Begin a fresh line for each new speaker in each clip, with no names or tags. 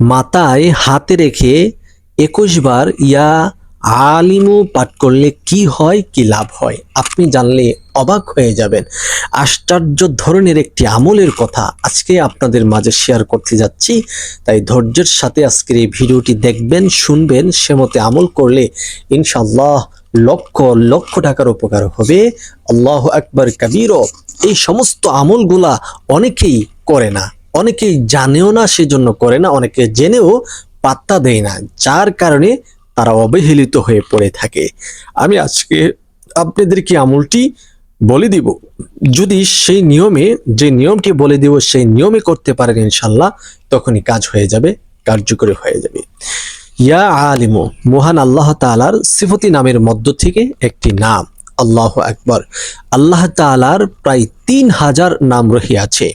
মাথায় হাতে রেখে একুশ বার, ইয়া আলিমু, পাঠ করলে কি হয়, কি লাভ হয়? আপনি জানলে অবাক হয়ে যাবেন। আশ্চর্য ধরনের একটি আমলের কথা আজকে আপনাদের মাঝে শেয়ার করতে যাচ্ছি। তাই ধৈর্যের সাথে আজকের এই ভিডিওটি দেখবেন, শুনবেন, সে মতে আমল করলে ইনশাল্লাহ লক্ষ লক্ষ টাকার উপকার হবে। আল্লাহ আকবর, কাবিরও এই সমস্ত আমলগুলা অনেকেই করে না। অনেকেই জানেও না, সেজন্য করে না, অনেকে জেনেও পাত্তা দেয় না, যার কারণে তারা অবহেলিত হয়ে পড়ে থাকে। আমি আজকে আপনাদেরকে আমলটি বলে দিব? যদি সেই নিয়মে, যে নিয়মটি বলে দিব, সেই নিয়মে করতে পারেন ইনশাল্লাহ তখনই কাজ হয়ে যাবে, কার্যকরী হয়ে যাবে। ইয়া আলিমু, মহান আল্লাহ তাআলার সিফতি নামের মধ্য থেকে একটি নাম। আল্লাহ আকবর। আল্লাহ তাআলার প্রায় তিন হাজার নাম রহিয়াছে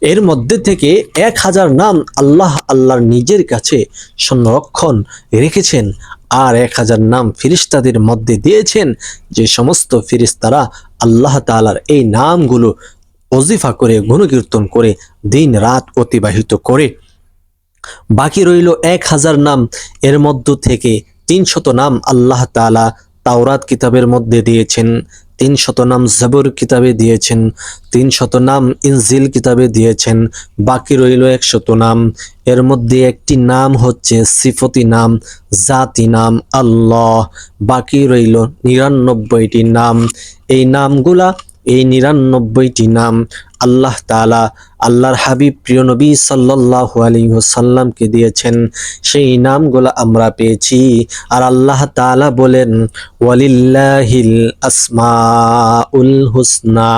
এর মধ্যে থেকে এক হাজার নাম আল্লাহ আল্লাহর নিজের কাছে সংরক্ষণ রেখেছেন আর এক হাজার নাম ফিরিস্তাদের মধ্যে দিয়েছেন। যে সমস্ত ফিরিস্তারা আল্লাহ তাআলার এই নামগুলো অজিফা করে, গুণকীর্তন করে, দিন রাত অতিবাহিত করে। বাকি রইল এক হাজার নাম। এর মধ্য থেকে তিনশত নাম আল্লাহ তাআলা তাওরাত কিতাবের মধ্যে দিয়েছেন, তিন শত নাম জবর কিতাবে দিয়েছেন, তিন শত নাম ইনজিল কিতাবে দিয়েছেন, বাকি রইল একশত নাম। এর মধ্যে একটি নাম হচ্ছে সিফতি নাম, জাতি নাম আল্লাহ। বাকি রইল নিরানব্বইটি নাম। এই নামগুলা, এই নিরানব্বইটি নাম আল্লাহ তাআলা আল্লাহর হাবিব প্রিয় নবী সাল্লাল্লাহু আলাইহি ওয়াসাল্লামকে দিয়েছেন। সেই নামগুলো আমরা পেয়েছি। আর আল্লাহ তাআলা বলেন, ওয়ালিল্লাহিল আসমাউল হুসনা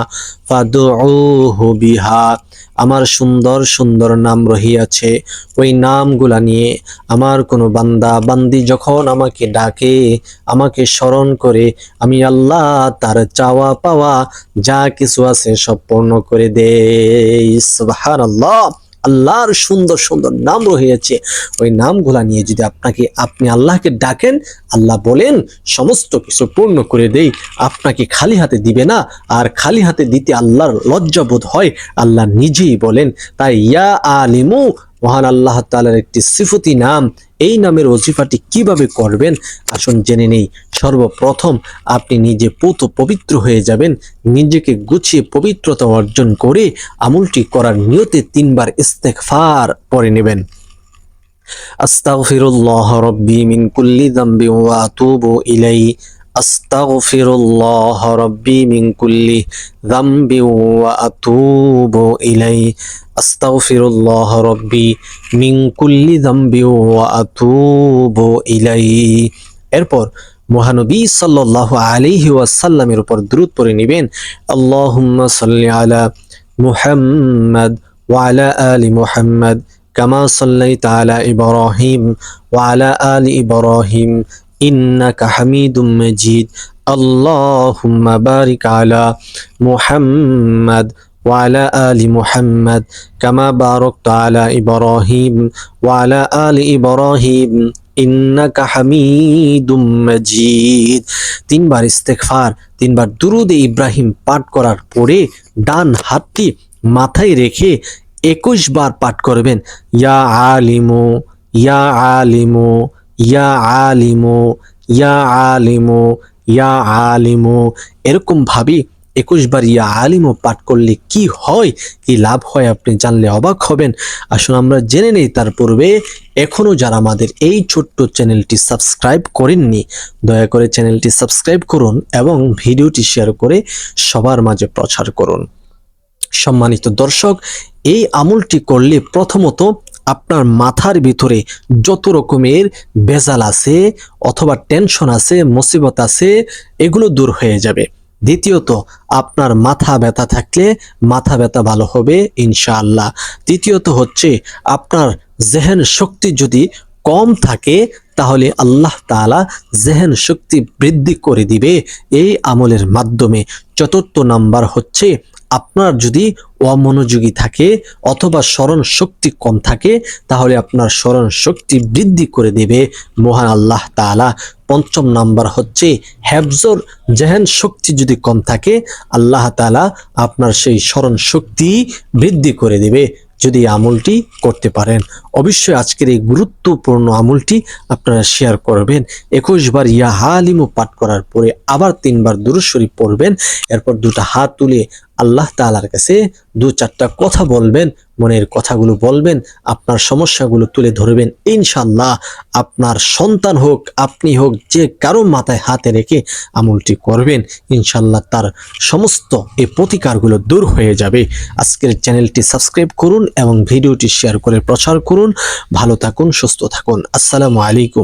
ফাদউহু বিহা। আমার সুন্দর সুন্দর নাম রহিয়াছে। ওই নামগুলা নিয়ে আমার কোনো বান্দা, বান্দি যখন আমাকে ডাকে, আমাকে স্মরণ করে, আমি আল্লাহ তার চাওয়া পাওয়া যা কিছু আছে সব পূর্ণ করে দেই। সুবহানাল্লাহ, আল্লাহর সুন্দর সুন্দর নাম রয়েছে ওই নামগুলা নিয়ে যদি আপনাকে, আপনি আল্লাহকে ডাকেন, আল্লাহ বলেন, সমস্ত কিছু পূর্ণ করে দেই, আপনাকে খালি হাতে দিবে না, আর খালি হাতে দিতে আল্লাহর লজ্জাবোধ হয়, আল্লাহ নিজেই বলেন, তাই ইয়া আলিমু মহান আল্লাহ তালার একটি সিফতি নাম, এই নামের ওজিফাটি কীভাবে করবেন? আসুন জেনে নেই। সর্বপ্রথম আপনি নিজে পুত পবিত্র হয়ে যাবেন, নিজেকে গুছিয়ে পবিত্রতা অর্জন করে আমলটি করার নিয়তে তিনবার ইস্তেগফার পরে নেবেন। আস্তাগফিরুল্লাহ রব্বি মিন কুল্লি যামবি ওয়া আতুবু ইলাইহি। আস্তাগফিরুল্লাহ রব্বি মিন কুল্লি যামবি ওয়া আতুবু ইলাইহি আস্তাগফিরুল্লাহ রব্বি মিন কুল্লি যামবি ওয়া আতুবু ইলাইহি এরপর মহানবী সাল্লাহ আলিহি ওয়াসাল্লামের উপর দ্রুত পড়ে নেবেন, আল্লাহুম্মা সাল্লি আলা মুহাম্মদ ওয়ালা আলি মুহাম্মদ কামা সাল্লাইতা আলা ইব্রাহিম ওয়ালা আলি ইব্রাহিম إنك حميد مجيد اللهم بارك على محمد وعلى آل محمد كما باركت على إبراهيم وعلى آل إبراهيم ইন্নাকা হামিদুম মাজিদ তিনবার ইস্তেগফার তিনবার দুরুদে ইব্রাহিম পাঠ করার পরে ডান হাতটি মাথায় রেখে একুশ বার পাঠ করবেন ইয়া আলিমু ইয়া আলিমু ইয়া আলিমু ইয়া আলিমু ইয়া আলিমু। এরকম ভাবি একুশ বার ইয়া আলিমও পাঠ করলে কি হয়, কি লাভ হয় আপনি জানলে অবাক হবেন। আসুন আমরা জেনে নেই তার পূর্বে এখনও যারা আমাদের এই ছোট্ট চ্যানেলটি সাবস্ক্রাইব করেননি, দয়া করে চ্যানেলটি সাবস্ক্রাইব করুন এবং ভিডিওটি শেয়ার করে সবার মাঝে প্রচার করুন। সম্মানিত দর্শক, এই আমলটি করলে প্রথমত আপনার মাথার ভিতরে যত রকমের বেজাল আছে অথবা টেনশন আছে, মুসিবত আছে, এগুলো দূর হয়ে যাবে। দ্বিতীয়ত, আপনার মাথা ব্যথা থাকলে মাথা ব্যথা ভালো হবে, ইনশাআল্লাহ। তৃতীয়ত হচ্ছে, আপনার জেহেন শক্তি যদি কম থাকে, তাহলে আল্লাহ তাআলা জেহেন শক্তি বৃদ্ধি করে দিবে। এই আমলের মাধ্যমে। চতুর্থ নাম্বার হচ্ছে আপনার যদি অমনোযোগী থাকে অথবা স্মরণ শক্তি কম থাকে, তাহলে আপনার স্মরণ শক্তি বৃদ্ধি করে দেবে। মহান আল্লাহ তাআলা পঞ্চম নাম্বার হচ্ছে হ্যাবজর জেহেন শক্তি যদি কম থাকে, আল্লাহ তাআলা আপনার সেই স্মরণ শক্তি বৃদ্ধি করে দেবে যদি আমলটি করতে পারেন। অবশ্যই আজকের এই গুরুত্বপূর্ণ আমলটি আপনারা শেয়ার করবেন। একুশ বার ইয়া হালিমু পাঠ করার পরে আবার তিনবার দুরুদ শরীফ পড়বেন। এরপর দুটো হাত তুলে আল্লাহ তাআলার কাছে দু চারটা কথা বলবেন, মনের কথাগুলো বলবেন, আপনার সমস্যাগুলো তুলে ধরবেন। ইনশাল্লাহ আপনার সন্তান হোক, আপনি হোক, যে কারও মাথায় হাতে রেখে আমলটি করবেন ইনশাল্লাহ তার সমস্ত এই প্রতিকারগুলো দূর হয়ে যাবে। আজকের চ্যানেলটি সাবস্ক্রাইব করুন এবং ভিডিওটি শেয়ার করে প্রচার করুন। ভালো থাকুন, সুস্থ থাকুন। আসসালামু আলাইকুম।